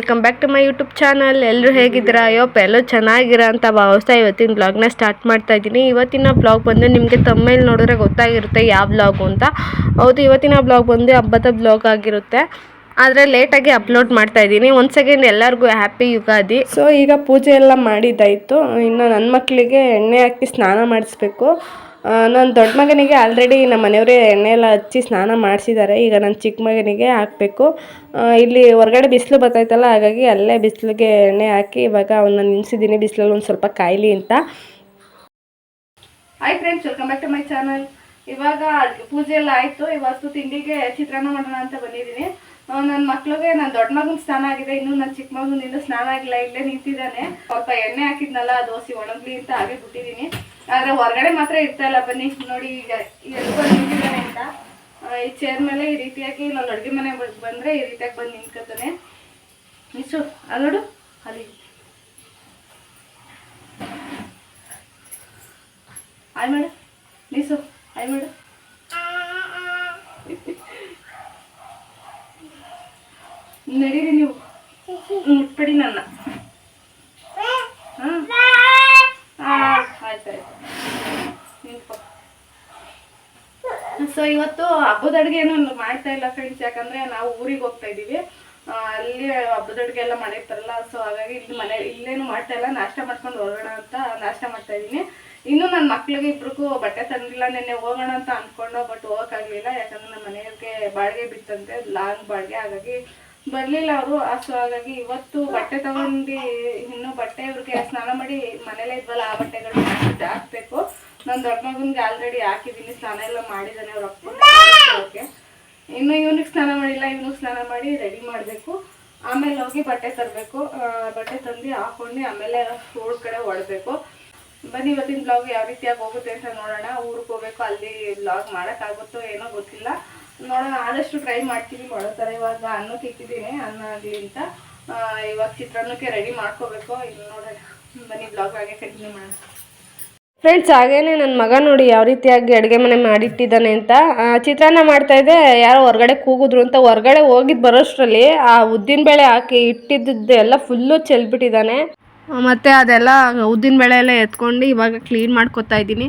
Welcome back to my YouTube channel ಎಲ್ಲರೂ ಹೇಗಿದ್ದೀರಾ? ಅಯ್ಯೋ ಎಲ್ಲೋ ಚೆನ್ನಾಗಿರ ಅಂತ ಭಾವಿಸ್ತಾ ಇವತ್ತಿನ ಬ್ಲಾಗ್ನ ಸ್ಟಾರ್ಟ್ ಮಾಡ್ತಾ ಇದ್ದೀನಿ. ಇವತ್ತಿನ ಬ್ಲಾಗ್ ಬಂದು ನಿಮಗೆ ತಮ್ಮೇಲೆ ನೋಡಿದ್ರೆ ಗೊತ್ತಾಗಿರುತ್ತೆ ಯಾವ ಬ್ಲಾಗು ಅಂತ. ಹೌದು, ಇವತ್ತಿನ ಬ್ಲಾಗ್ ಬಂದು ಹಬ್ಬದ ಬ್ಲಾಗ್ ಆಗಿರುತ್ತೆ. ಆದರೆ ಲೇಟಾಗಿ ಅಪ್ಲೋಡ್ ಮಾಡ್ತಾ ಇದ್ದೀನಿ. ಒಂದು ಸೆಕೆಂಡ್ ಎಲ್ಲರಿಗೂ ಹ್ಯಾಪಿ ಯುಗಾದಿ. ಸೊ ಈಗ ಪೂಜೆ ಎಲ್ಲ ಮಾಡಿದ್ದಾಯಿತು. ಇನ್ನು ನನ್ನ ಮಕ್ಕಳಿಗೆ ಎಣ್ಣೆ ಹಾಕಿ ಸ್ನಾನ ಮಾಡಿಸ್ಬೇಕು. ನನ್ನ ದೊಡ್ಡ ಮಗನಿಗೆ ಆಲ್ರೆಡಿ ನಮ್ಮ ಮನೆಯವರೇ ಎಣ್ಣೆ ಎಲ್ಲ ಹಚ್ಚಿ ಸ್ನಾನ ಮಾಡಿಸಿದ್ದಾರೆ ಈಗ ನನ್ನ ಚಿಕ್ಕ ಮಗನಿಗೆ ಹಾಕಬೇಕು. ಇಲ್ಲಿ ಹೊರಗಡೆ ಬಿಸಿಲು ಬರ್ತೈತಲ್ಲ, ಹಾಗಾಗಿ ಅಲ್ಲೇ ಬಿಸಿಲಿಗೆ ಎಣ್ಣೆ ಹಾಕಿ ಇವಾಗ ಅವನ್ನ ನಿಲ್ಸಿದ್ದೀನಿ. ಬಿಸಿಲಲ್ಲಿ ಒಂದು ಸ್ವಲ್ಪ ಕಾಯಿಲಿ ಅಂತ. Hi friends welcome back to my channel ಇವಾಗ ಪೂಜೆ ಎಲ್ಲ ಆಯಿತು. ಇವತ್ತು ತಿಂಡಿಗೆ ಚಿತ್ರಾನ್ನ ಮಾಡೋಣ ಅಂತ ಬಂದಿದ್ದೀನಿ. ನನ್ನ ಮಕ್ಳಿಗೆ ನನ್ನ ದೊಡ್ಡ ಮಗನ ಸ್ನಾನ ಆಗಿದೆ, ಇನ್ನು ನನ್ನ ಚಿಕ್ಕ ಮಗನ ಇನ್ನೂ ಸ್ನಾನ ಆಗಿಲ್ಲ, ಇಲ್ಲೇ ನಿಂತಿದ್ದಾನೆ. ಸ್ವಲ್ಪ ಎಣ್ಣೆ ಹಾಕಿದ್ನಲ್ಲ ದೋಸೆ ಒಣಗ್ಲಿ ಅಂತ ಹಾಗೆ ಬಿಟ್ಟಿದ್ದೀನಿ ಆದರೆ ಹೊರಗಡೆ ಮಾತ್ರ ಇರ್ತಾ ಇಲ್ಲ, ಬನ್ನಿ. ನೋಡಿ, ಈಗ ಎಲ್ಲಿ ನಿಂತಿದ್ದಾನೆ ಅಂತ. ಈ ಚೇರ್ ಮೇಲೆ ಈ ರೀತಿಯಾಗಿ ನಾನು ಅಡುಗೆ ಮನೆ ಬಂದರೆ ಈ ರೀತಿಯಾಗಿ ಬಂದು ನಿಂತ್ಕೊತಾನೆ. ಅದು ನೋಡು, ಅಲ್ಲಿ. ಆಯ್ ಮಾಡು ನೀಸು ಆಯ್ ಮಾಡು. ನಡೀರಿ ನೀವು. ಮುಟ್ಬೇಡಿ ನನ್ನ. ಸೊ ಇವತ್ತು ಹಬ್ಬದ ಅಡುಗೆ ಏನು ಮಾಡ್ತಾ ಇಲ್ಲ ಫ್ರೆಂಡ್ಸ್ ಯಾಕಂದ್ರೆ ನಾವು ಊರಿಗೆ ಹೋಗ್ತಾ ಇದ್ದೀವಿ. ಅಲ್ಲಿ ಹಬ್ಬದ ಅಡುಗೆ ಎಲ್ಲ ಮಾಡಿರ್ತಾರಲ್ಲ ಸೊ ಹಾಗಾಗಿ ಇಲ್ಲಿ ಮನೆ, ಇಲ್ಲೇನು ಮಾಡ್ತಾ ಇಲ್ಲ. ನಾಷ್ಟ ಮಾಡ್ಕೊಂಡು ಹೋಗೋಣ ಅಂತ ನಾಷ್ಟ ಮಾಡ್ತಾ ಇದ್ದೀನಿ. ಇನ್ನು ನನ್ನ ಮಕ್ಳಿಗೆ ಇಬ್ರಿಗೂ ಬಟ್ಟೆ ತಂದಿಲ್ಲ. ನಿನ್ನೆ ಹೋಗೋಣ ಅಂತ ಅಂದ್ಕೊಂಡು ಬಟ್ ಹೋಗೋಕ್ಕಾಗಲಿಲ್ಲ. ಯಾಕಂದ್ರೆ ನಮ್ಮ ಮನೆಯವ್ರಿಗೆ ಬಾಡಿಗೆ ಬಿತ್ತಂತೆ ಲಾಂಗ್ ಬಾಡಿಗೆ. ಹಾಗಾಗಿ ಬರಲಿಲ್ಲ ಅವರು. ಸೊ ಹಾಗಾಗಿ ಇವತ್ತು ಬಟ್ಟೆ ತಗೊಂಡು ಇನ್ನು ಬಟ್ಟೆ ಇವ್ರಿಗೆ ಸ್ನಾನ ಮಾಡಿ ಮನೇಲೆ ಇದ್ವಲ್ಲ, ಆ ಬಟ್ಟೆಗಳು ಹಾಕ್ಬೇಕು. ನನ್ನ ದೊಡ್ಡ ಮಗನಿಗೆ ಆಲ್ರೆಡಿ ಹಾಕಿದ್ದೀನಿ, ಸ್ನಾನ ಎಲ್ಲ ಮಾಡಿದ್ದಾನೆ ಅವ್ರ ಅಪ್ಪ. ಇನ್ನು ಇವನಿಗೆ ಸ್ನಾನ ಮಾಡಿಲ್ಲ, ಇವನಿಗೆ ಸ್ನಾನ ಮಾಡಿ ರೆಡಿ ಮಾಡಬೇಕು. ಆಮೇಲೆ ಹೋಗಿ ಬಟ್ಟೆ ತರಬೇಕು. ಬಟ್ಟೆ ತಂದು ಹಾಕೊಂಡು ಆಮೇಲೆ ಊರ್ ಕಡೆ ಹೊಡಬೇಕು ಬನ್ನಿ, ಇವತ್ತಿನ ಬ್ಲಾಗ್ ಯಾವ ರೀತಿಯಾಗಿ ಹೋಗುತ್ತೆ ಅಂತ ನೋಡೋಣ. ಊರಿಗೆ ಹೋಗ್ಬೇಕು, ಅಲ್ಲಿ ಬ್ಲಾಗ್ ಮಾಡೋಕ್ಕಾಗುತ್ತೋ ಏನೋ ಗೊತ್ತಿಲ್ಲ. ನೋಡೋಣ, ಆದಷ್ಟು ಟ್ರೈ ಮಾಡ್ತೀನಿ ಮಾಡೋ ಥರ ಇವಾಗ ಅನ್ನ ತಿಕ್ಕಿದ್ದೀನಿ ಅನ್ನ ಆಗಲಿ ಅಂತ. ಇವಾಗ ಚಿತ್ರಾನ್ನಕ್ಕೆ ರೆಡಿ ಮಾಡ್ಕೋಬೇಕು. ಇನ್ನು ನೋಡೋಣ. ಬನ್ನಿ ಬ್ಲಾಗ್ ಹಾಗೆ ಕಂಟಿನ್ಯೂ ಮಾಡೋಣ. ಫ್ರೆಂಡ್ಸ್ ಹಾಗೇನೆ ನನ್ನ ಮಗ ನೋಡಿ ಯಾವ ರೀತಿಯಾಗಿ ಅಡುಗೆ ಮನೆ ಮಾಡಿಟ್ಟಿದ್ದಾನೆ ಅಂತ. ಚಿತ್ರಾನ್ನ ಮಾಡ್ತಾ ಇದ್ದೆ ಯಾರೋ ಹೊರಗಡೆ ಕೂಗಿದ್ರು ಅಂತ ಹೊರಗಡೆ ಹೋಗಿದ್ದು ಬರೋಷ್ಟರಲ್ಲಿ ಆ ಉದ್ದಿನ ಬೇಳೆ ಹಾಕಿ ಇಟ್ಟಿದ್ದು ಎಲ್ಲ ಫುಲ್ಲು ಚೆಲ್ಬಿಟ್ಟಿದ್ದಾನೆ. ಮತ್ತು ಅದೆಲ್ಲ ಉದ್ದಿನ ಬೇಳೆ ಎಲ್ಲ ಎತ್ಕೊಂಡು ಇವಾಗ ಕ್ಲೀನ್ ಮಾಡ್ಕೊತಾ ಇದ್ದೀನಿ.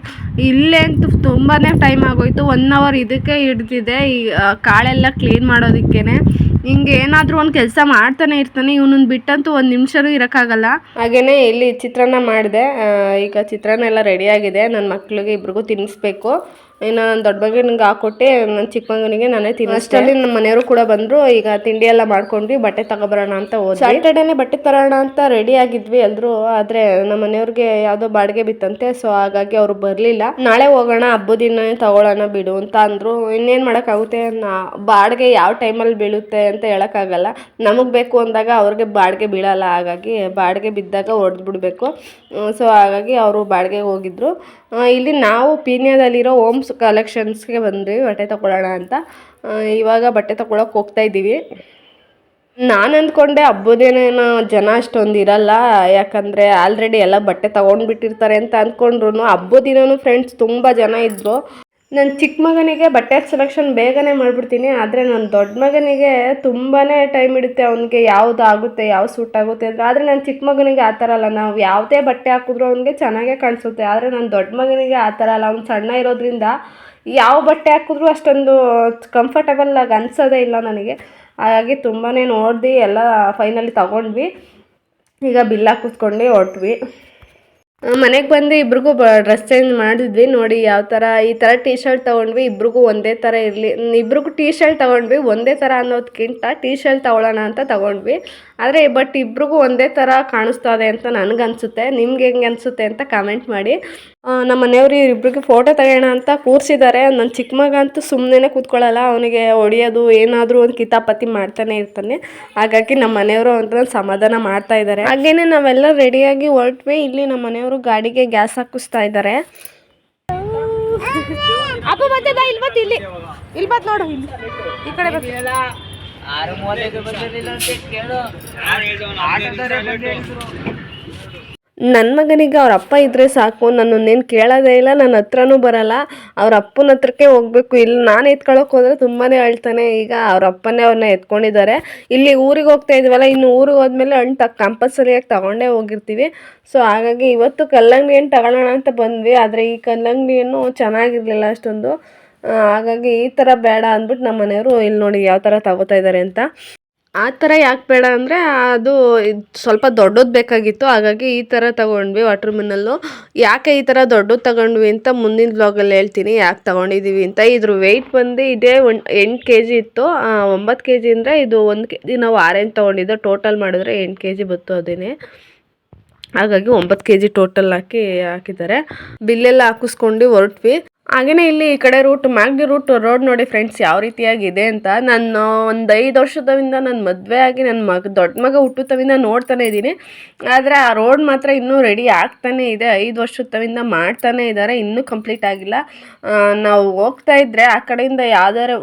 ಇಲ್ಲೇ ಅಂತೂ ತುಂಬಾ ಟೈಮ್ ಆಗೋಯ್ತು. ಒನ್ ಅವರ್ ಇದಕ್ಕೆ ಹಿಡ್ದಿದೆ. ಈ ಕಾಳೆಲ್ಲ ಕ್ಲೀನ್ ಮಾಡೋದಕ್ಕೇನೆ. ಹಿಂಗೆ ಏನಾದರೂ ಒಂದು ಕೆಲಸ ಮಾಡ್ತಾನೆ ಇರ್ತಾನೆ. ಇವನನ್ನ ಬಿಟ್ಟಂತೂ ಒಂದು ನಿಮಿಷನೂ ಇರೋಕ್ಕಾಗಲ್ಲ. ಹಾಗೇನೆ ಇಲ್ಲಿ ಚಿತ್ರಾನ್ನ ಮಾಡಿದೆ. ಈಗ ಚಿತ್ರಾನ್ನ ಎಲ್ಲ ರೆಡಿ ಆಗಿದೆ. ನನ್ನ ಮಕ್ಳಿಗೆ ಇಬ್ರಿಗೂ ತಿನ್ನಿಸ್ಬೇಕು ಇನ್ನು ನನ್ನ ದೊಡ್ಡ ಮಗನಿಗೆ ಹಾಕೊಟ್ಟೆ ನನ್ನ ಚಿಕ್ಕ ಮಗನಿಗೆ ನಾನೇ ತಿನ್ನಷ್ಟಲ್ಲಿ ನಮ್ಮ ಮನೆಯವರು ಕೂಡ ಬಂದರು ಈಗ ತಿಂಡಿ ಎಲ್ಲ ಮಾಡ್ಕೊಂಡ್ವಿ ಬಟ್ಟೆ ತಗೊಬರೋಣ ಅಂತ ಹೋದ್ವಿ. ಸ್ಯಾಟರ್ಡೇನೆ ಬಟ್ಟೆ ತರೋಣ ಅಂತ ರೆಡಿ ಆಗಿದ್ವಿ ಎಲ್ಲರೂ ಆದರೆ ನಮ್ಮ ಮನೆಯವ್ರಿಗೆ ಯಾವುದೋ ಬಾಡಿಗೆ ಬಿತ್ತಂತೆ ಸೊ ಹಾಗಾಗಿ ಅವರು ಬರಲಿಲ್ಲ. ನಾಳೆ ಹೋಗೋಣ ಹಬ್ಬದ ದಿನನೇ ತಗೊಳ್ಳೋಣ ಬಿಡು ಅಂತ ಅಂದರು. ಇನ್ನೇನು ಮಾಡೋಕ್ಕಾಗುತ್ತೆ? ನಾ ಬಾಡಿಗೆ ಯಾವ ಟೈಮಲ್ಲಿ ಬೀಳುತ್ತೆ ಅಂತ ಹೇಳೋಕ್ಕಾಗಲ್ಲ. ನಮಗೆ ಬೇಕು ಅಂದಾಗ ಅವ್ರಿಗೆ ಬಾಡಿಗೆ ಬೀಳಲ್ಲ ಹಾಗಾಗಿ ಬಾಡಿಗೆ ಬಿದ್ದಾಗ ಹೊಡೆದು ಬಿಡಬೇಕು ಸೊ ಹಾಗಾಗಿ ಅವರು ಬಾಡಿಗೆಗೆ ಹೋಗಿದ್ರು. ಇಲ್ಲಿ ನಾವು ಪೀನ್ಯದಲ್ಲಿರೋ ಓಮ್ಸ್ ಕಲೆಕ್ಷನ್ಸ್ಗೆ ಬಂದ್ವಿ, ಬಟ್ಟೆ ತೊಗೊಳ್ಳೋಣ ಅಂತ. ಇವಾಗ ಬಟ್ಟೆ ತೊಗೊಳಕ್ಕೆ ಹೋಗ್ತಾ ಇದ್ದೀವಿ ನಾನು ಅಂದ್ಕೊಂಡೆ ಹಬ್ಬದೇನೇನೋ ಜನ ಅಷ್ಟೊಂದು ಇರಲ್ಲ, ಯಾಕಂದರೆ ಆಲ್ರೆಡಿ ಎಲ್ಲ ಬಟ್ಟೆ ತೊಗೊಂಡ್ಬಿಟ್ಟಿರ್ತಾರೆ ಅಂತ ಅಂದ್ಕೊಂಡ್ರು ಹಬ್ಬದ ದಿನವೂ ಫ್ರೆಂಡ್ಸ್ ತುಂಬ ಜನ ಇದ್ದರು ನನ್ನ ಚಿಕ್ಕ ಮಗನಿಗೆ ಬಟ್ಟೆ ಸೆಲೆಕ್ಷನ್ ಬೇಗನೆ ಮಾಡಿಬಿಡ್ತೀನಿ, ಆದರೆ ನನ್ನ ದೊಡ್ಡ ಮಗನಿಗೆ ತುಂಬಾ ಟೈಮ್ ಹಿಡಿಯುತ್ತೆ ಅವನಿಗೆ ಯಾವ್ದು ಆಗುತ್ತೆ, ಯಾವ ಸೂಟ್ ಆಗುತ್ತೆ ಅಂದರೆ ಆದರೆ ನನ್ನ ಚಿಕ್ಕ ಮಗನಿಗೆ ಆ ಥರ ಅಲ್ಲ, ನಾವು ಯಾವುದೇ ಬಟ್ಟೆ ಹಾಕಿದ್ರು ಅವನಿಗೆ ಚೆನ್ನಾಗೇ ಕಾಣಿಸುತ್ತೆ. ಆದರೆ ನನ್ನ ದೊಡ್ಡ ಮಗನಿಗೆ ಆ ಥರ ಅಲ್ಲ, ಅವ್ನು ಸಣ್ಣ ಇರೋದ್ರಿಂದ ಯಾವ ಬಟ್ಟೆ ಹಾಕಿದ್ರು ಅಷ್ಟೊಂದು ಕಂಫರ್ಟಬಲ್ ಆಗಿ ಅನಿಸೋದೇ ಇಲ್ಲ ನನಗೆ. ಹಾಗಾಗಿ ತುಂಬಾ ನೋಡಿ ಎಲ್ಲ ಫೈನಲಿ ತಗೊಂಡ್ವಿ. ಈಗ ಬಿಲ್ ಕೂತ್ಕೊಂಡು ಹೊರಟ್ವಿ. ಮನೆಗೆ ಬಂದು ಇಬ್ರಿಗೂ ಡ್ರೆಸ್ ಚೇಂಜ್ ಮಾಡಿದ್ವಿ. ನೋಡಿ ಯಾವ ಥರ ಈ ಥರ ಟೀ ಶರ್ಟ್ ತೊಗೊಂಡ್ವಿ. ಇಬ್ರಿಗೂ ಒಂದೇ ಥರ ಇರಲಿ ಇಬ್ರಿಗೂ ಟೀ ಶರ್ಟ್ ತೊಗೊಂಡ್ವಿ. ಒಂದೇ ಥರ ಅನ್ನೋದಕ್ಕಿಂತ ಟೀ ಶರ್ಟ್ ತೊಗೊಳ್ಳೋಣ ಅಂತ ತೊಗೊಂಡ್ವಿ. ಆದರೆ ಬಟ್ ಇಬ್ರಿಗೂ ಒಂದೇ ಥರ ಕಾಣಿಸ್ತಾ ಇದೆ ಅಂತ ನನಗನ್ಸುತ್ತೆ. ನಿಮ್ಗೆ ಹೆಂಗೆ ಅನಿಸುತ್ತೆ ಅಂತ ಕಮೆಂಟ್ ಮಾಡಿ. ನಮ್ಮ ಮನೆಯವರು ಇವ್ರಿಬ್ರಿಗೆ ಫೋಟೋ ತಗೋಣ ಅಂತ ಕೂರಿಸಿದ್ದಾರೆ. ನನ್ನ ಚಿಕ್ಕ ಮಗ ಅಂತೂ ಸುಮ್ಮನೆ ಕೂತ್ಕೊಳ್ಳಲ್ಲ ಅವನಿಗೆ ಹೊಡಿಯೋದು ಏನಾದರೂ ಒಂದು ಕಿತಾಪತಿ ಮಾಡ್ತಾನೆ ಇರ್ತಾನೆ. ಹಾಗಾಗಿ ನಮ್ಮ ಮನೆಯವರು ಅಂತ ಸಮಾಧಾನ ಮಾಡ್ತಾ ಇದ್ದಾರೆ. ಹಾಗೇನೆ ನಾವೆಲ್ಲ ರೆಡಿಯಾಗಿ ಹೊರಟ್ವಿ. ಇಲ್ಲಿ ನಮ್ಮ ಮನೆಯವರು ಗಾಡಿಗೆ ಗ್ಯಾಸ್ ಹಾಕಿಸ್ತಾ ಇದ್ದಾರೆ. ಅಪ್ಪ ಮತ್ತೆ ಬಾ ಇಲ್ಲಿ ಬತ್ತು ಇಲ್ಲಿ. ಇಲ್ಲಿ ಬತ್ತು ನೋಡು ಇಲ್ಲಿ. ಈ ಕಡೆ ಬತ್ತು ಆರು ಮೂವತ್ತೈದು ಬಂದಿರಲಿಲ್ಲ ಅಂತ ಕೇಳು. ನನ್ನ ಮಗನಿಗೆ ಅವ್ರ ಅಪ್ಪ ಇದ್ದರೆ ಸಾಕು, ನನ್ನನ್ನೇನು ಕೇಳೋದೇ ಇಲ್ಲ ನನ್ನ ಹತ್ರನೂ ಬರಲ್ಲ, ಅವ್ರ ಅಪ್ಪನ ಹತ್ರಕ್ಕೆ ಹೋಗ್ಬೇಕು. ಇಲ್ಲಿ ನಾನು ಎತ್ಕೊಳ್ಳೋಕೆ ಹೋದರೆ ತುಂಬಾ ಅಳ್ತಾನೆ. ಈಗ ಅವ್ರ ಅಪ್ಪನೇ ಅವ್ರನ್ನ ಎತ್ಕೊಂಡಿದ್ದಾರೆ. ಇಲ್ಲಿ ಊರಿಗೆ ಹೋಗ್ತಾ ಇದ್ವಲ್ಲ, ಇನ್ನು ಊರಿಗೆ ಹೋದ್ಮೇಲೆ ಹಣ್ಣು ತ, ಕಂಪಲ್ಸರಿಯಾಗಿ ತಗೊಂಡೇ ಹೋಗಿರ್ತೀವಿ. ಸೊ ಹಾಗಾಗಿ ಇವತ್ತು ಕಲ್ಲಂಗಡಿ ಏನು ತಗೊಳ್ಳೋಣ ಅಂತ ಬಂದ್ವಿ, ಆದರೆ ಈ ಕಲ್ಲಂಗಡಿ ಹಣ್ಣು ಚೆನ್ನಾಗಿರಲಿಲ್ಲ ಅಷ್ಟೊಂದು. ಹಾಗಾಗಿ ಈ ಥರ ಬೇಡ ಅಂದ್ಬಿಟ್ಟು ನಮ್ಮ ಮನೆಯವರು ಇಲ್ಲಿ ನೋಡಿ ಯಾವ ಥರ ತಗೋತಾ ಇದ್ದಾರೆ ಅಂತ. ಆ ಥರ ಯಾಕೆ ಬೇಡ ಅಂದರೆ ಅದು ಸ್ವಲ್ಪ ದೊಡ್ಡದು ಬೇಕಾಗಿತ್ತು. ಹಾಗಾಗಿ ಈ ಥರ ತಗೊಂಡ್ವಿ ವಾಟ್ರ್ ಮಿನಲ್ಲು ಯಾಕೆ ಈ ಥರ ದೊಡ್ಡದು ತಗೊಂಡ್ವಿ ಅಂತ ಮುಂದಿನ ಬ್ಲಾಗಲ್ಲಿ ಹೇಳ್ತೀನಿ. ಯಾಕೆ ತಗೊಂಡಿದ್ದೀವಿ ಅಂತ. ಇದ್ರ ವೆಯ್ಟ್ ಬಂದು ಇದೇ ಒಂದು ಎಂಟು ಕೆ ಜಿ ಇತ್ತು ಒಂಬತ್ತು ಕೆ ಜಿ ಅಂದರೆ ಇದು ಒಂದು ಕೆ ಜಿ ನಾವು ಆರೆಂಜ್ ತೊಗೊಂಡಿದ್ದೆ. ಟೋಟಲ್ ಮಾಡಿದ್ರೆ ಎಂಟು ಕೆ ಜಿ ಬತ್ತು ಅದೇನೆ. ಹಾಗಾಗಿ ಒಂಬತ್ತು ಕೆ ಜಿ ಟೋಟಲ್ ಹಾಕಿ ಹಾಕಿದ್ದಾರೆ. ಬಿಲ್ಲೆಲ್ಲ ಹಾಕಿಸ್ಕೊಂಡು ಹೊರಟ್ವಿ. ಹಾಗೆಯೇ ಇಲ್ಲಿ ಈ ಕಡೆ ರೂಟ್ ಮ್ಯಾಗ್ಡಿ ರೂಟ್ ರೋಡ್ ನೋಡಿ ಫ್ರೆಂಡ್ಸ್ ಯಾವ ರೀತಿಯಾಗಿದೆ ಅಂತ ನಾನು ಒಂದು ಐದು ವರ್ಷದವಿಂದ ನನ್ನ ಮದುವೆ ಆಗಿ ನನ್ನ ಮಗ, ದೊಡ್ಡ ಮಗ ಹುಟ್ಟುತ್ತವಿಂದ ನೋಡ್ತಾನೆ ಇದ್ದೀನಿ. ಆದರೆ ಆ ರೋಡ್ ಮಾತ್ರ ಇನ್ನೂ ರೆಡಿ ಆಗ್ತಾನೇ ಇದೆ. ಐದು ವರ್ಷದವಿಂದ ಮಾಡ್ತಾನೇ ಇದ್ದಾರೆ ಇನ್ನೂ ಕಂಪ್ಲೀಟ್ ಆಗಿಲ್ಲ. ನಾವು ಹೋಗ್ತಾ ಇದ್ದರೆ ಆ ಕಡೆಯಿಂದ ಯಾವ್ದಾರು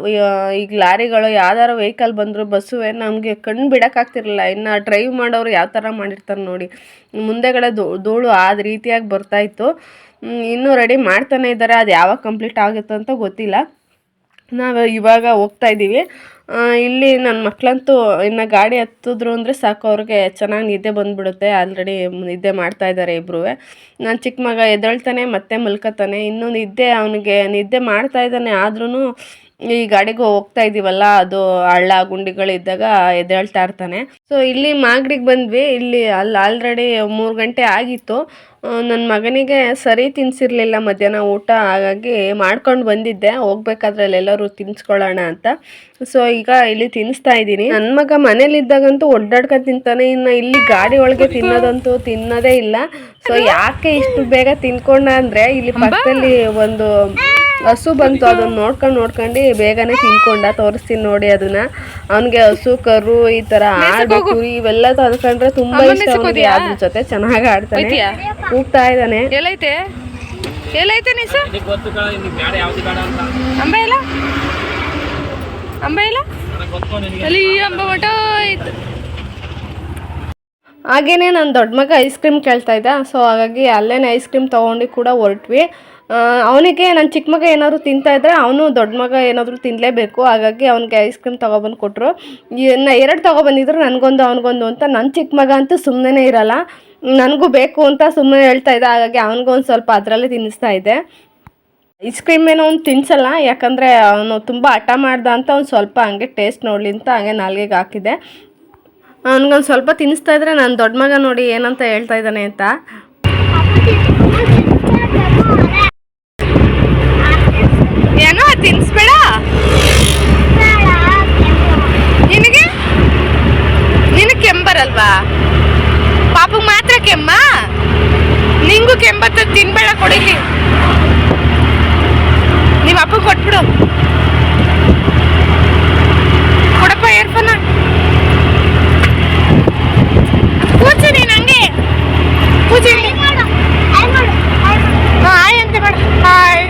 ಈಗ ಲಾರಿಗಳು, ಯಾವ್ದಾರು ವೆಹಿಕಲ್ ಬಂದರೂ ಬಸ್ಸುವೆ ನಮಗೆ ಕಣ್ಣು ಬಿಡೋಕ್ಕಾಗ್ತಿರಲಿಲ್ಲ ಇನ್ನು ಡ್ರೈವ್ ಮಾಡೋರು ಯಾವ ಥರ ಮಾಡಿರ್ತಾರೆ ನೋಡಿ. ಮುಂದೆಗಡೆ ಧೂಳು ಆದ ರೀತಿಯಾಗಿ ಬರ್ತಾಯಿತ್ತು ಇನ್ನೂ ರೆಡಿ ಮಾಡ್ತಾನೆ ಇದ್ದಾರೆ. ಅದು ಯಾವಾಗ ಕಂಪ್ಲೀಟ್ ಆಗುತ್ತೆ ಅಂತ ಗೊತ್ತಿಲ್ಲ. ನಾವು ಇವಾಗ ಹೋಗ್ತಾ ಇದ್ದೀವಿ. ಇಲ್ಲಿ ನನ್ನ ಮಕ್ಕಳಂತೂ ಇನ್ನು ಗಾಡಿ ಹತ್ತಿದ್ರು ಅಂದರೆ ಸಾಕು, ಅವ್ರಿಗೆ ಚೆನ್ನಾಗಿ ನಿದ್ದೆ ಬಂದುಬಿಡುತ್ತೆ. ಆಲ್ರೆಡಿ ನಿದ್ದೆ ಮಾಡ್ತಾ ಇದ್ದಾರೆ ಇಬ್ಬರೂ ನನ್ನ ಚಿಕ್ಕ ಮಗ ಎದ್ದೇಳ್ತಾನೆ, ಮತ್ತೆ ಮಲ್ಕೋತಾನೆ. ಇನ್ನೂ ನಿದ್ದೆ ಅವನಿಗೆ, ನಿದ್ದೆ ಮಾಡ್ತಾ ಇದ್ದಾನೆ. ಆದ್ರೂ ಈ ಗಾಡಿಗೆ ಹೋಗ್ತಾ ಇದ್ದೀವಲ್ಲ ಅದು ಹಳ್ಳ ಗುಂಡಿಗಳಿದ್ದಾಗ ಎದ್ದೇಳ್ತಾ ಇರ್ತಾನೆ. ಸೊ ಇಲ್ಲಿ ಮಾಗಡಿಗೆ ಬಂದ್ವಿ. ಇಲ್ಲಿ ಅಲ್ಲಿ ಆಲ್ರೆಡಿ ಮೂರು ಗಂಟೆ ಆಗಿತ್ತು. ನನ್ನ ಮಗನಿಗೆ ಸರಿ ತಿನ್ಸಿರ್ಲಿಲ್ಲ ಮಧ್ಯಾಹ್ನ ಊಟ ಹಾಗಾಗಿ ಮಾಡ್ಕೊಂಡು ಬಂದಿದ್ದೆ. ಹೋಗ್ಬೇಕಾದ್ರೆ ಎಲ್ಲರೂ ತಿನ್ಸ್ಕೊಳ್ಳೋಣ ಅಂತ. ಸೊ ಈಗ ಇಲ್ಲಿ ತಿನ್ನಿಸ್ತಾ ಇದ್ದೀನಿ. ನನ್ನ ಮಗ ಮನೇಲಿದ್ದಾಗಂತೂ ಒಡ್ಡಾಡ್ಕೊಂಡು ತಿಂತಾನೆ. ಇನ್ನು ಇಲ್ಲಿ ಗಾಡಿ ಒಳಗೆ ತಿನ್ನೋದಂತೂ ತಿನ್ನೋದೇ ಇಲ್ಲ. ಸೊ ಯಾಕೆ ಇಷ್ಟು ಬೇಗ ತಿನ್ಕೊಂಡ ಅಂದರೆ ಇಲ್ಲಿ ಪಕ್ಕದಲ್ಲಿ ಒಂದು ಹಸು ಬಂತು. ಅದನ್ನ ನೋಡ್ಕೊಂಡು ನೋಡ್ಕೊಂಡು ಬೇಗನೆ ತಿನ್ಕೊಂಡ. ತೋರಿಸ್ತೀನಿ ನೋಡಿ ಅದನ್ನ. ಅವನಿಗೆ ಹಸು ಕರು ಈ ತರ ಆಡು ಕುರಿ ಇವೆಲ್ಲ ತಂದ್ಕೊಂಡ್ರೆ ತುಂಬಾ ಇಷ್ಟ ಅವನಿಗೆ. ಅದ್ರ ಜೊತೆ ಚೆನ್ನಾಗಿ ಆಡ್ತಾನೆ. ಕೂಗ್ತಾ ಇದ್ದಾನೆ. ಎಲ್ಲೈತೆ? ಎಲ್ಲೈತೆ ನೀಸ? ಅಂಬ ಇಲ್ಲ? ಅಂಬ ಇಲ್ಲ? ಅಲ್ಲಿ ಅಂಬ ಆಯ್ತು ಹಾಗೇನೆ ನನ್ನ ದೊಡ್ಡ ಮಗ ಐಸ್ ಕ್ರೀಮ್ ಕೇಳ್ತಾ ಇದ್ದ ಸೊ ಹಾಗಾಗಿ ಅಲ್ಲೇ ಐಸ್ ಕ್ರೀಮ್ ತೊಗೊಂಡು ಕೂಡ ಹೊರಟ್ವಿ. ಅವನಿಗೆ ನನ್ನ ಚಿಕ್ಕ ಮಗ ಏನಾದ್ರು ತಿಂತಾ ಇದ್ದರೆ ಅವನು ದೊಡ್ಡ ಮಗ ಏನಾದರೂ ತಿನ್ನಲೇಬೇಕು ಹಾಗಾಗಿ ಅವನಿಗೆ ಐಸ್ ಕ್ರೀಮ್ ತೊಗೊಬಂದು ಕೊಟ್ಟರು ಇನ್ನು ಎರಡು ತೊಗೊಬಂದಿದ್ರು ನನಗೊಂದು ಅವನಿಗೊಂದು ಅಂತ. ನನ್ನ ಚಿಕ್ಕ ಮಗ ಅಂತೂ ಸುಮ್ಮನೆ ಇರಲ್ಲ. ನನಗೂ ಬೇಕು ಅಂತ ಸುಮ್ಮನೆ ಹೇಳ್ತಾ ಇದ್ದೆ, ಹಾಗಾಗಿ ಅವನಿಗೂ ಒಂದು ಸ್ವಲ್ಪ ಅದರಲ್ಲೇ ತಿನ್ನಿಸ್ತಾ ಇದ್ದೆ. ಐಸ್ ಕ್ರೀಮ್ ಏನೋ ಅವ್ನು ತಿನ್ಸಲ್ಲ, ಯಾಕಂದರೆ ಅವನು ತುಂಬ ಹಠ ಮಾಡ್ದ ಅಂತ ಅವ್ನು ಸ್ವಲ್ಪ ಹಂಗೆ ಟೇಸ್ಟ್ ನೋಡಲಿ ಅಂತ ಹಂಗೆ ನಾಲ್ಗೆಗೆ ಹಾಕಿದೆ ಅವನಿಗೊಂದು ಸ್ವಲ್ಪ ತಿನ್ನಿಸ್ತಾ ಇದ್ರೆ ನಾನು ದೊಡ್ಡ ಮಗ ನೋಡಿ ಏನಂತ ಹೇಳ್ತಾ ಇದ್ದಾನೆ ಅಂತ ಏನೋ ತಿನ್ಸ್ಬೇಡ ನಿನಗೆ ನಿನಗೆ ಕೆಂಬರಲ್ವಾ ಪಾಪಗೆ ಮಾತ್ರ ಕೆಮ್ಮ ನಿಂಗೂ ಕೆಂಬತ್ತ ತಿನ್ಬೇಡ ಕೊಡಿಲಿ ನಿಮ್ಮ ಅಪ್ಪ ಕೊಟ್ಬಿಡು ಕೊಡಪ್ಪ ಏರ್ಫೋನ ಕೂಚು ನೀನು ಹಂಗೆ ಕೂಚು ಹಾಯ್ ಅಂತ ಮಾಡ ಹಾಯ್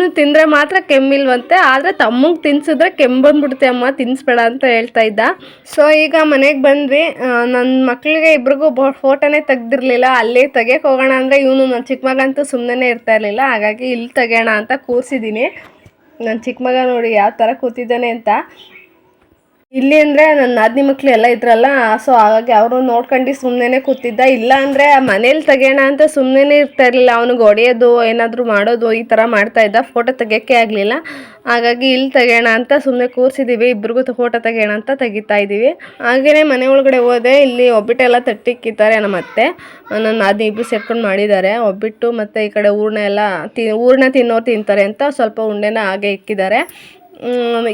ಅವನು ತಿಂದರೆ ಮಾತ್ರ ಕೆಮ್ಮಿಲ್ವಂತೆ, ಆದರೆ ತಮ್ಮಗೆ ತಿನ್ಸಿದ್ರೆ ಕೆಮ್ಮು ಬಂದ್ಬಿಡುತ್ತೆ ಅಮ್ಮ ತಿನ್ನಿಸ್ಬೇಡ ಅಂತ ಹೇಳ್ತಾ ಇದ್ದ. ಸೊ ಈಗ ಮನೆಗೆ ಬಂದ್ವಿ. ನನ್ನ ಮಕ್ಕಳಿಗೆ ಇಬ್ರಿಗೂ ಫೋಟೋನೇ ತೆಗ್ದಿರಲಿಲ್ಲ. ಅಲ್ಲೇ ತೆಗಿಯಕ್ಕೆ ಹೋಗೋಣ ಅಂದರೆ ಇವನು ನನ್ನ ಚಿಕ್ಕ ಮಗಂತೂ ಸುಮ್ಮನೆ ಇರ್ತಾ ಇರಲಿಲ್ಲ. ಹಾಗಾಗಿ ಇಲ್ಲಿ ತೆಗೆಯೋಣ ಅಂತ ಕೂರಿಸಿದ್ದೀನಿ ನನ್ನ ಚಿಕ್ಕ ಮಗ ನೋಡಿ ಯಾವ ಥರ ಕೂತಿದ್ದಾನೆ ಅಂತ. ಇಲ್ಲಿ ಅಂದ್ರೆ ನನ್ನ ನಾದಿನಿ ಮಕ್ಳು ಎಲ್ಲ ಇದ್ರಲ್ಲ ಸೊ ಹಾಗಾಗಿ ಅವರು ನೋಡ್ಕೊಂಡು ಸುಮ್ಮನೆ ಕೂತಿದ್ದ. ಇಲ್ಲ ಅಂದ್ರೆ ಮನೇಲಿ ತೆಗಿಯೋಣ ಅಂತ ಸುಮ್ಮನೆ ಇರ್ತಾ ಇರಲಿಲ್ಲ. ಅವ್ನಿಗೆ ಹೊಡೆಯೋದು, ಏನಾದರೂ ಮಾಡೋದು, ಈ ಥರ ಮಾಡ್ತಾ ಇದ್ದ. ಫೋಟೋ ತೆಗಿಯೋಕ್ಕೆ ಆಗಲಿಲ್ಲ. ಹಾಗಾಗಿ ಇಲ್ಲಿ ತೆಗಿಯೋಣ ಅಂತ ಸುಮ್ಮನೆ ಕೂರಿಸಿದ್ದೀವಿ ಇಬ್ರಿಗೂ ಫೋಟೋ ತೆಗಿಯೋಣ ಅಂತ ತೆಗಿತಾ ಇದ್ದೀವಿ ಹಾಗೆಯೇ ಮನೆ ಒಳಗಡೆ ಹೋದೆ. ಇಲ್ಲಿ ಒಬ್ಬಿಟ್ಟೆಲ್ಲ ತಟ್ಟಿಕ್ಕಿದ್ದಾರೆ ನಮ್ಮ ಅತ್ತೆ. ನನ್ನ ನಾದಿನಿ ಇಬ್ಬರು ಸೇರ್ಕೊಂಡು ಮಾಡಿದ್ದಾರೆ. ಒಬ್ಬಿಟ್ಟು ಮತ್ತು ಈ ಕಡೆ ಹೂರ್ಣ ಎಲ್ಲ ತಿ ಹೂರ್ಣ ತಿನ್ನೋರು ತಿಂತಾರೆ ಅಂತ ಸ್ವಲ್ಪ ಉಂಡೆನ ಹಾಗೆ ಇಕ್ಕಿದ್ದಾರೆ.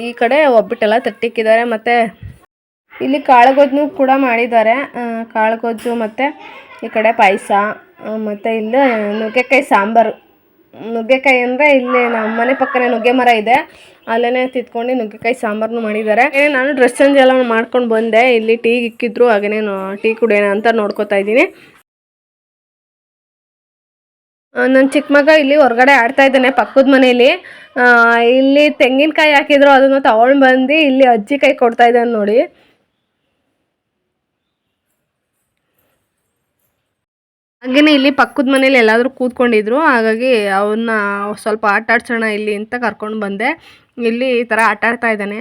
ಈ ಕಡೆ ಒಬ್ಬಿಟ್ಟೆಲ್ಲ ತಟ್ಟಿಕ್ಕಿದ್ದಾರೆ, ಮತ್ತು ಇಲ್ಲಿ ಕಾಳುಗೊಜ್ಜು ಕೂಡ ಮಾಡಿದ್ದಾರೆ. ಕಾಳುಗೊಜ್ಜು ಮತ್ತು ಈ ಕಡೆ ಪಾಯಸ ಮತ್ತು ಇಲ್ಲಿ ನುಗ್ಗೆಕಾಯಿ ಸಾಂಬಾರು. ನುಗ್ಗೆಕಾಯಿ ಅಂದರೆ ಇಲ್ಲಿ ನಮ್ಮ ಮನೆ ಪಕ್ಕನೇ ನುಗ್ಗೆ ಮರ ಇದೆ. ಅಲ್ಲೇ ತಿತ್ಕೊಂಡು ನುಗ್ಗೆಕಾಯಿ ಸಾಂಬಾರನ್ನು ಮಾಡಿದ್ದಾರೆ. ನಾನು ಡ್ರೆಸ್ ಚೇಂಜ್ ಎಲ್ಲ ಮಾಡ್ಕೊಂಡು ಬಂದೆ. ಇಲ್ಲಿ ಟೀ ಇಕ್ಕಿದ್ರು ಹಾಗೆಯೇ ಟೀ ಕುಡಿಯೋಣ ಅಂತ ನೋಡ್ಕೋತಾ ಇದ್ದೀನಿ. ನನ್ನ ಚಿಕ್ಕ ಮಗ ಇಲ್ಲಿ ಹೊರಗಡೆ ಆಡ್ತಾ ಇದ್ದಾನೆ ಪಕ್ಕದ ಮನೆಯಲ್ಲಿ ಇಲ್ಲಿ ತೆಂಗಿನಕಾಯಿ ಹಾಕಿದ್ರು, ಅದನ್ನು ತಗೊಂಡು ಬಂದು ಇಲ್ಲಿ ಅಜ್ಜಿ ಕೈ ಕೊಡ್ತಾ ಇದ್ದಾನೆ ನೋಡಿ. ಹಾಗೇನೆ ಇಲ್ಲಿ ಪಕ್ಕದ ಮನೇಲಿ ಎಲ್ಲಾದರೂ ಕೂತ್ಕೊಂಡಿದ್ರು, ಹಾಗಾಗಿ ಅವನ್ನ ಸ್ವಲ್ಪ ಆಟ ಆಡ್ಸೋಣ ಇಲ್ಲಿ ಅಂತ ಕರ್ಕೊಂಡು ಬಂದೆ. ಇಲ್ಲಿ ಈ ಥರ ಆಟ ಆಡ್ತಾ ಇದ್ದಾನೆ.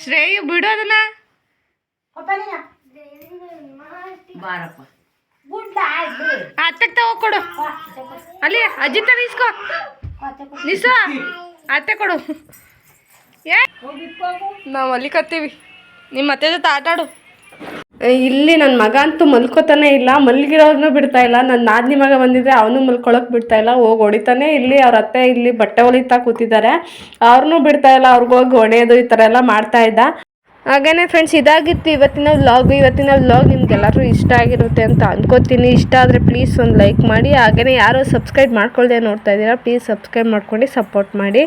ಶ್ರೇಯು ಬಿಡೋದನ್ನ ಪಾಪ ನೀನ ಬಾರಪ್ಪ. ಅತ್ತೆಗೆ ತಗೋ ಕೊಡು. ಅಲ್ಲಿ ಅಜ್ಜಿ ತರ ನಿಸ ನಿಸು ಅತ್ತೆ ಕೊಡು. ಏ ನಾವು ಮಲಿಕತ್ತೀವಿ ನಿಮ್ಮ ಅತ್ತೆ ಜೊತೆ ಆಟ ಆಡು. ಇಲ್ಲಿ ನನ್ನ ಮಗ ಅಂತೂ ಮಲ್ಕೋತಾನೆ ಇಲ್ಲ ಮಲ್ಗಿರೋನು ಬಿಡ್ತಾ ಇಲ್ಲ. ನನ್ನ ನಾದಿನಿ ಮಗ ಬಂದಿದ್ರೆ ಅವನು ಮಲ್ಕೊಳಕ್ ಬಿಡ್ತಾ ಇಲ್ಲ, ಹೋಗಿ ಹೊಡಿತಾನೆ. ಇಲ್ಲಿ ಅವ್ರ ಅತ್ತೆ ಇಲ್ಲಿ ಬಟ್ಟೆ ಹೊಲಿತಾ ಕೂತಿದ್ದಾರೆ. ಅವ್ರನ್ನೂ ಬಿಡ್ತಾ ಇಲ್ಲ ಅವ್ರಿಗೋಗಿ ಹೊಡೆಯೋದು ಈ ಥರ ಎಲ್ಲ ಮಾಡ್ತಾ ಇದ್ದ. ಹಾಗೇನೆ ಫ್ರೆಂಡ್ಸ್ ಇದಾಗಿತ್ತು ಇವತ್ತಿನ ವ್ಲಾಗ್ ಇವತ್ತಿನ ವ್ಲಾಗ್ ನಿಮ್ಗೆಲ್ಲರೂ ಇಷ್ಟ ಆಗಿರುತ್ತೆ ಅಂತ ಅನ್ಕೋತೀನಿ. ಇಷ್ಟ ಆದರೆ ಪ್ಲೀಸ್ ಒಂದು ಲೈಕ್ ಮಾಡಿ. ಹಾಗೇನೆ ಯಾರು ಸಬ್ಸ್ಕ್ರೈಬ್ ಮಾಡ್ಕೊಳ್ದೆ ನೋಡ್ತಾ ಇದ್ದೀರಾ ಪ್ಲೀಸ್ ಸಬ್ಸ್ಕ್ರೈಬ್ ಮಾಡ್ಕೊಂಡು ಸಪೋರ್ಟ್ ಮಾಡಿ.